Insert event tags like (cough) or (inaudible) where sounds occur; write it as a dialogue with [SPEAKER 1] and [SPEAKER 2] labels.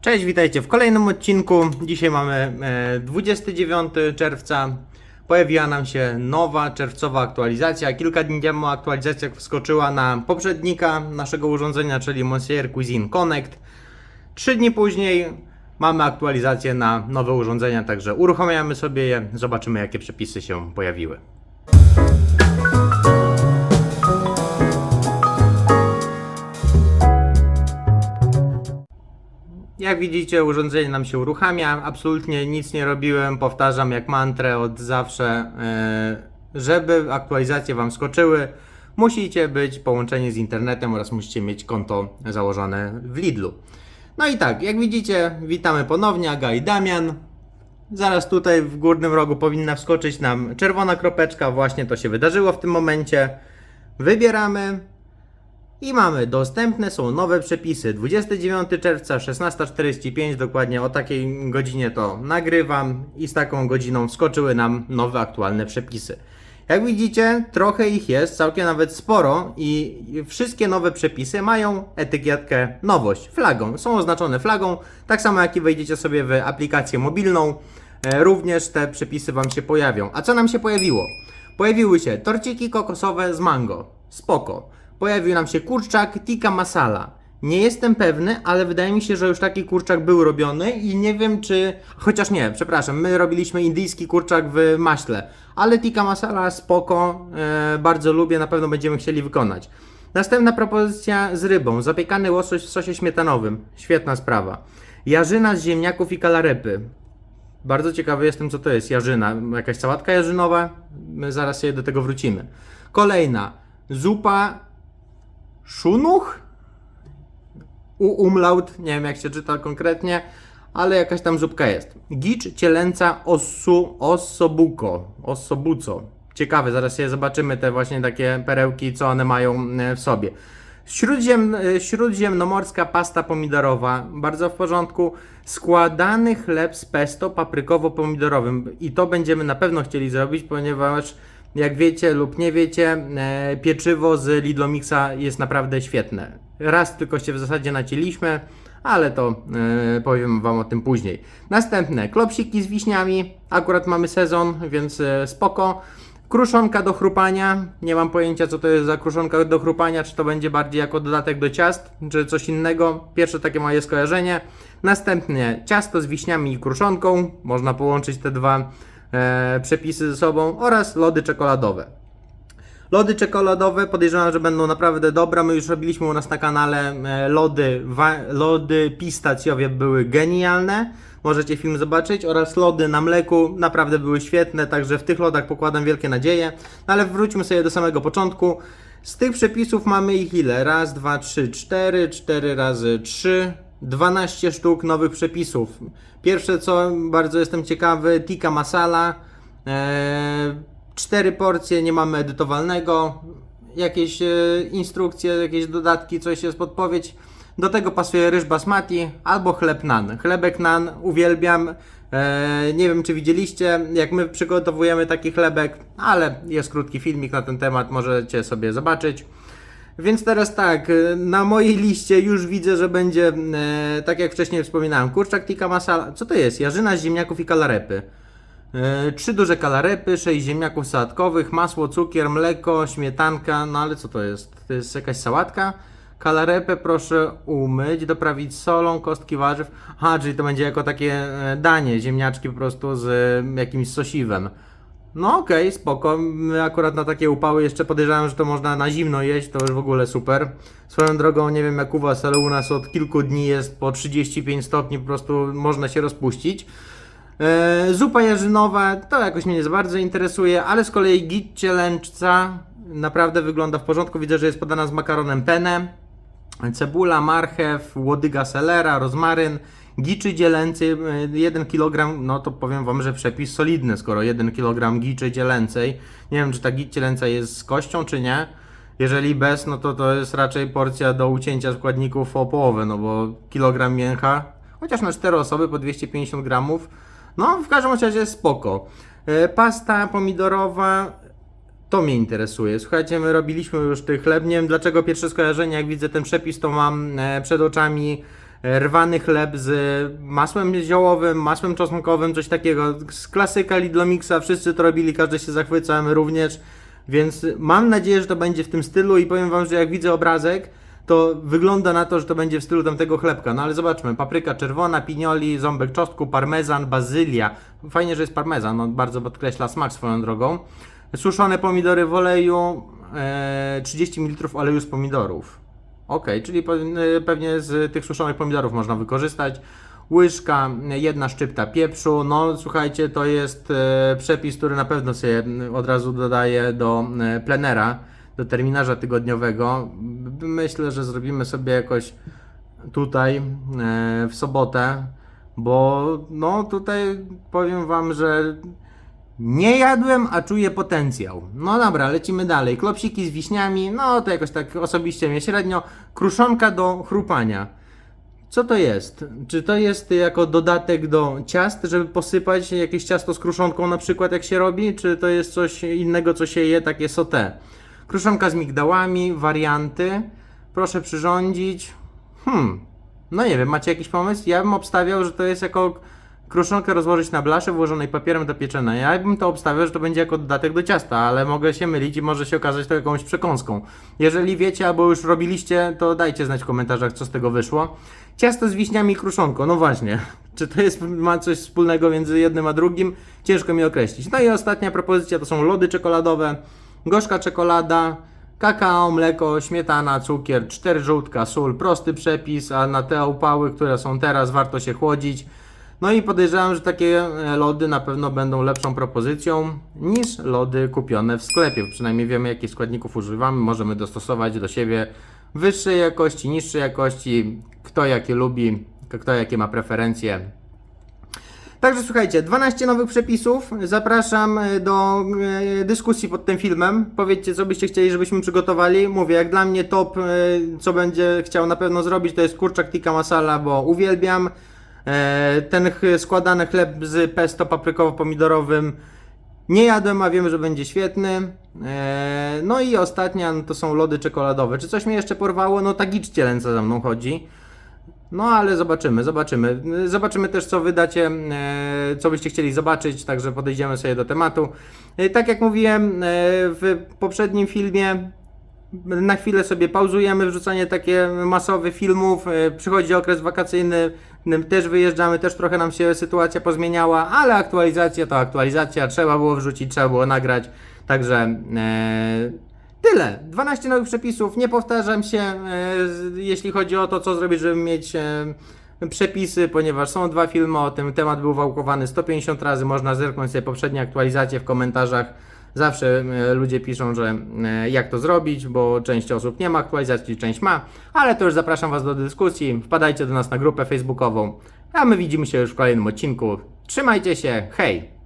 [SPEAKER 1] Cześć, witajcie w kolejnym odcinku. Dzisiaj mamy e, 29 czerwca. Pojawiła nam się nowa czerwcowa aktualizacja. Kilka dni temu aktualizacja wskoczyła na poprzednika naszego urządzenia, czyli Monsieur Cuisine Connect. Trzy dni później mamy aktualizację na nowe urządzenia, także uruchamiamy sobie je, zobaczymy jakie przepisy się pojawiły. Jak widzicie, urządzenie nam się uruchamia. Absolutnie nic nie robiłem. Powtarzam jak mantrę od zawsze. e, Żeby aktualizacje Wam skoczyły, musicie być połączeni z internetem oraz musicie mieć konto założone w Lidlu. No i tak, jak widzicie, witamy ponownie. Aga i Damian. Zaraz tutaj w górnym rogu powinna wskoczyć nam czerwona kropeczka. Właśnie to się wydarzyło w tym momencie. Wybieramy. I mamy dostępne są nowe przepisy. 29 czerwca 16.45, dokładnie o takiej godzinie to nagrywam i z taką godziną wskoczyły nam nowe aktualne przepisy. Jak widzicie, trochę ich jest, całkiem nawet sporo i wszystkie nowe przepisy mają etykietkę nowość, flagą. Są oznaczone flagą, tak samo jak i wejdziecie sobie w aplikację mobilną, e, również te przepisy Wam się pojawią. A co nam się pojawiło? Pojawiły się torciki kokosowe z mango. Spoko. Pojawił nam się kurczak tikka masala. Nie jestem pewny, ale wydaje mi się, że już taki kurczak był robiony i nie wiem czy... Chociaż nie, przepraszam, my robiliśmy indyjski kurczak w maśle, ale tikka masala spoko, e, bardzo lubię, na pewno będziemy chcieli wykonać. Następna propozycja z rybą, zapiekany łosoś w sosie śmietanowym. Świetna sprawa. Jarzyna z ziemniaków i kalarepy. Bardzo ciekawy jestem, co to jest jarzyna. Jakaś sałatka jarzynowa? My zaraz sobie do tego wrócimy. Kolejna. Zupa szunuch? U umlaut, nie wiem jak się czyta konkretnie, ale jakaś tam zupka jest. Gicz cielęca osu, ossobuco. Ossobuco. Ciekawe, zaraz sobie zobaczymy te właśnie takie perełki, co one mają e, w sobie. Śródziem, e, śródziemnomorska pasta pomidorowa, bardzo w porządku. Składany chleb z pesto paprykowo-pomidorowym. I to będziemy na pewno chcieli zrobić, ponieważ jak wiecie lub nie wiecie, e, pieczywo z Lidlomixa jest naprawdę świetne. Raz tylko się w zasadzie nacięliśmy, ale to e, powiem Wam o tym później. Następne, klopsiki z wiśniami. Akurat mamy sezon, więc e, spoko. Kruszonka do chrupania. Nie mam pojęcia, co to jest za kruszonka do chrupania. Czy to będzie bardziej jako dodatek do ciast, czy coś innego. Pierwsze takie moje skojarzenie. Następnie ciasto z wiśniami i kruszonką. Można połączyć te dwa przepisy ze sobą. Oraz lody czekoladowe. Lody czekoladowe podejrzewam, że będą naprawdę dobre. My już robiliśmy u nas na kanale e, lody, lody pistacjowe były genialne. Możecie film zobaczyć. Oraz lody na mleku naprawdę były świetne, także w tych lodach pokładam wielkie nadzieje. No ale wróćmy sobie do samego początku. Z tych przepisów mamy ich ile? Raz, dwa, trzy, cztery, cztery razy trzy. 12 sztuk nowych przepisów. Pierwsze co bardzo jestem ciekawy, tikka masala. Eee, cztery porcje, nie mamy edytowalnego. Jakieś e, instrukcje, jakieś dodatki, coś jest podpowiedź. Do tego pasuje ryż basmati albo chleb nan. Chlebek nan uwielbiam. Eee, nie wiem czy widzieliście, jak my przygotowujemy taki chlebek, ale jest krótki filmik na ten temat, możecie sobie zobaczyć. Więc teraz tak, e, na mojej liście już widzę, że będzie, e, tak jak wcześniej wspominałem, kurczak tikka masala. Co to jest? Jarzyna z ziemniaków i kalarepy. E, Trzy duże kalarepy, sześć ziemniaków sałatkowych, masło, cukier, mleko, śmietanka. No ale co to jest? To jest jakaś sałatka? Kalarepę proszę umyć, doprawić solą, kostki warzyw. Aha, czyli to będzie jako takie e, danie, ziemniaczki po prostu z jakimś sosiwem. No okej, spoko. My akurat na takie upały jeszcze podejrzewam, że to można na zimno jeść, to już w ogóle super. Swoją drogą, nie wiem jak u Was, ale u nas od kilku dni jest po 35 stopni, po prostu można się rozpuścić. E, zupa jarzynowa to jakoś mnie nie za bardzo interesuje, ale z kolei git cielęczca naprawdę wygląda w porządku. Widzę, że jest podana z makaronem penne, cebula, marchew, łodyga selera, rozmaryn, giczy dzielęcej 1 kg, no to powiem Wam, że przepis solidny, skoro 1 kg giczy dzielęcej. Nie wiem, czy ta git cielęca jest z kością, czy nie. Jeżeli bez, no to to jest raczej porcja do ucięcia składników o połowę, no bo kilogram mięcha, chociaż na 4 osoby po 250 gramów, no w każdym razie spoko. E, Pasta pomidorowa, to mnie interesuje. Słuchajcie, my robiliśmy już tych chleb. Nie wiem dlaczego pierwsze skojarzenie, jak widzę ten przepis, to mam e, przed oczami rwany chleb z masłem ziołowym, masłem czosnkowym, coś takiego. Z klasyka Lidlomixa, wszyscy to robili, każdy się zachwyca, my również. Więc mam nadzieję, że to będzie w tym stylu i powiem wam, że jak widzę obrazek, to wygląda na to, że to będzie w stylu tamtego chlebka. No ale zobaczmy, papryka czerwona, pinoli, ząbek czosnku, parmezan, bazylia. Fajnie, że jest parmezan, on bardzo podkreśla smak swoją drogą. Suszone pomidory w oleju, e, 30 ml oleju z pomidorów. Ok, czyli pe- pewnie z tych suszonych pomidorów można wykorzystać. Łyżka, jedna szczypta pieprzu. No słuchajcie, to jest e, przepis, który na pewno sobie od razu dodaję do e, plenera, do terminarza tygodniowego. Myślę, że zrobimy sobie jakoś tutaj e, w sobotę, bo no tutaj powiem Wam, że nie jadłem, a czuję potencjał. No dobra, lecimy dalej. Klopsiki z wiśniami, no to jakoś tak osobiście mnie średnio. Kruszonka do chrupania. Co to jest? Czy to jest jako dodatek do ciast, żeby posypać jakieś ciasto z kruszonką na przykład jak się robi? Czy to jest coś innego, co się je, takie sauté? Kruszonka z migdałami, warianty. Proszę przyrządzić. Hmm, no nie wiem, macie jakiś pomysł? Ja bym obstawiał, że to jest jako kruszonkę rozłożyć na blasze włożonej papierem do pieczenia. Ja bym to obstawiał, że to będzie jako dodatek do ciasta, ale mogę się mylić i może się okazać to jakąś przekąską. Jeżeli wiecie albo już robiliście, to dajcie znać w komentarzach, co z tego wyszło. Ciasto z wiśniami i no właśnie. (laughs) Czy to jest, ma coś wspólnego między jednym a drugim? Ciężko mi określić. No i ostatnia propozycja to są lody czekoladowe, gorzka czekolada, Kakao, mleko, śmietana, cukier, 4 żółtka, sól, prosty przepis, a na te upały, które są teraz, warto się chłodzić. No i podejrzewam, że takie e, lody na pewno będą lepszą propozycją niż lody kupione w sklepie. Przynajmniej wiemy, jakich składników używamy, możemy dostosować do siebie wyższej jakości, niższej jakości, kto jakie lubi, kto jakie ma preferencje. Także słuchajcie, 12 nowych przepisów. Zapraszam e, do e, dyskusji pod tym filmem. Powiedzcie, co byście chcieli, żebyśmy przygotowali. Mówię, jak dla mnie top, co będzie chciał na pewno zrobić, to jest kurczak tikka masala, bo uwielbiam. E, Ten składany chleb z pesto paprykowo-pomidorowym nie jadłem, a wiem, że będzie świetny. E, No i ostatnia no to są lody czekoladowe. Czy coś mnie jeszcze porwało? No ta gicz cielęca za mną chodzi. No ale zobaczymy, zobaczymy. Zobaczymy też, co wydacie, e, co byście chcieli zobaczyć, także podejdziemy sobie do tematu. Tak jak mówiłem w poprzednim filmie, na chwilę sobie pauzujemy wrzucanie takie masowych filmów. e, Przychodzi okres wakacyjny, też wyjeżdżamy, też trochę nam się sytuacja pozmieniała, ale aktualizacja to aktualizacja, trzeba było wrzucić, trzeba było nagrać, także e, tyle. 12 nowych przepisów, nie powtarzam się, e, jeśli chodzi o to, co zrobić, żeby mieć e, przepisy, ponieważ są dwa filmy o tym, temat był wałkowany 150 razy, można zerknąć sobie poprzednie aktualizacje w komentarzach. Zawsze e, ludzie piszą, że e, jak to zrobić, bo część osób nie ma aktualizacji, część ma, ale to już zapraszam Was do dyskusji. Wpadajcie do nas na grupę facebookową, a my widzimy się już w kolejnym odcinku. Trzymajcie się, hej!